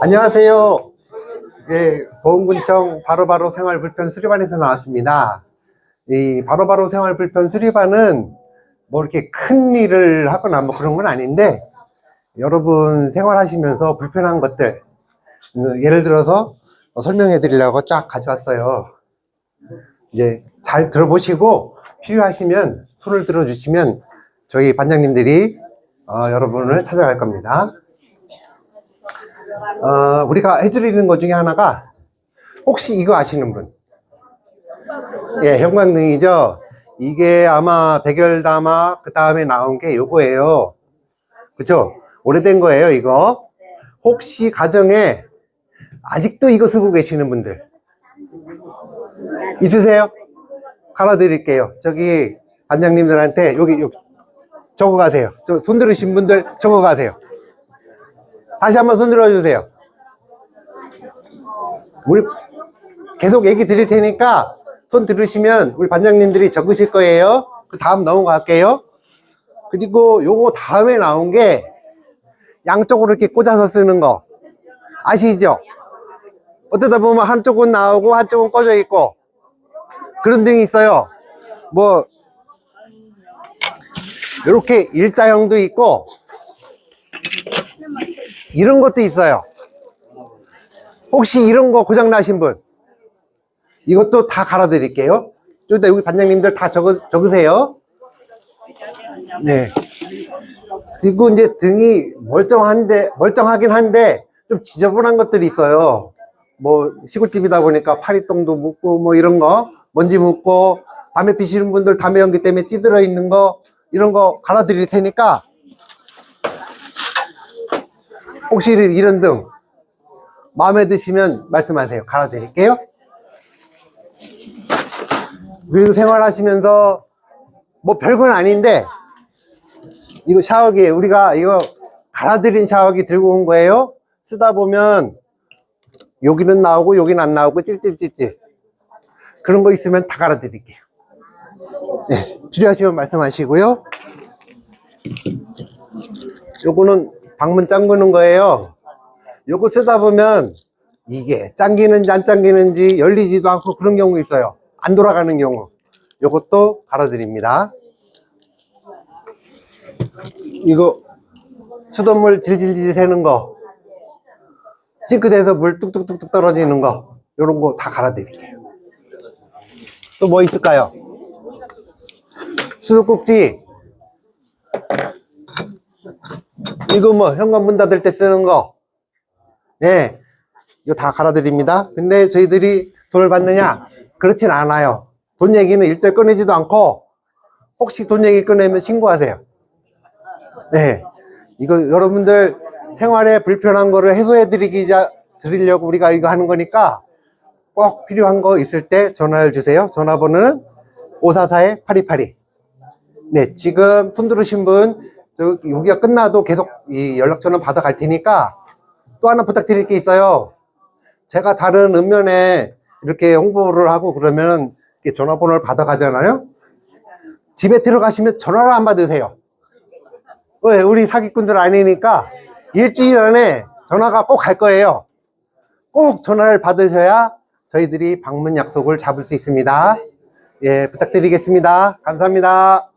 안녕하세요. 예, 보험군청 바로바로 생활불편 수리반에서 나왔습니다. 이 바로바로 생활불편 수리반은 뭐 이렇게 큰 일을 하거나 뭐 그런 건 아닌데 여러분 생활하시면서 불편한 것들 음, 예를 들어서 어, 설명해 드리려고 쫙 가져왔어요. 이제 잘 들어보시고 필요하시면 손을 들어주시면 저희 반장님들이 어, 여러분을 찾아갈 겁니다. 어, 우리가 해드리는 것 중에 하나가 혹시 이거 아시는 분? 예, 형광등이죠. 이게 아마 백열담화 그 다음에 나온 게 요거예요. 그쵸? 오래된 거예요, 이거. 혹시 가정에 아직도 이거 쓰고 계시는 분들 있으세요? 갈아드릴게요. 저기 반장님들한테 여기, 여기 적어 가세요. 저 손 들으신 분들 적어 가세요. 다시 한번 손 들어주세요. 우리 계속 얘기 드릴 테니까 손 들으시면 우리 반장님들이 적으실 거예요. 그 다음 넘어갈게요. 그리고 요거 다음에 나온 게 양쪽으로 이렇게 꽂아서 쓰는 거 아시죠? 어쩌다 보면 한쪽은 나오고 한쪽은 꺼져 있고 그런 등이 있어요. 뭐 이렇게 일자형도 있고 이런 것도 있어요. 혹시 이런 거 고장 나신 분 이것도 다 갈아 드릴게요. 좀 이따 여기 반장님들 다 적으, 적으세요. 네. 그리고 이제 등이 멀쩡한데 멀쩡하긴 한데 좀 지저분한 것들이 있어요. 뭐 시골집이다 보니까 파리똥도 묻고 뭐 이런 거 먼지 묻고 담배 피시는 분들 담배 연기 때문에 찌들어 있는 거 이런 거 갈아 드릴 테니까 혹시 이런 등 마음에 드시면 말씀하세요. 갈아 드릴게요. 그리고 생활하시면서 뭐 별건 아닌데 이거 샤워기 우리가 이거 갈아드린 샤워기 들고 온 거예요. 쓰다 보면 여기는 나오고 여기는 안 나오고 찔찔찔찔 그런 거 있으면 다 갈아 드릴게요. 네, 필요하시면 말씀하시고요. 요거는 방문 잠그는 거예요. 요거 쓰다 보면 이게 잠기는지 안 잠기는지 열리지도 않고 그런 경우 있어요. 안 돌아가는 경우. 요것도 갈아드립니다. 이거 수돗물 질질질 새는 거. 싱크대에서 물 뚝뚝뚝뚝 떨어지는 거. 요런 거 다 갈아드릴게요. 또 뭐 있을까요? 수도꼭지. 이거 뭐 현관 문 닫을 때 쓰는 거. 네. 이거 다 갈아드립니다. 근데 저희들이 돈을 받느냐? 그렇진 않아요. 돈 얘기는 일절 꺼내지도 않고, 혹시 돈 얘기 꺼내면 신고하세요. 네. 이거 여러분들 생활에 불편한 거를 해소해 드리기, 드리려고 우리가 이거 하는 거니까 꼭 필요한 거 있을 때 전화를 주세요. 전화번호는 544-8282. 네. 지금 손 들으신 분, 저, 여기가 끝나도 계속 이 연락처는 받아갈 테니까 또 하나 부탁드릴 게 있어요. 제가 다른 읍면에 이렇게 홍보를 하고 그러면 전화번호를 받아가잖아요. 집에 들어가시면 전화를 안 받으세요. 왜? 우리 사기꾼들 아니니까 일주일 안에 전화가 꼭 갈 거예요. 꼭 전화를 받으셔야 저희들이 방문 약속을 잡을 수 있습니다. 예, 부탁드리겠습니다. 감사합니다.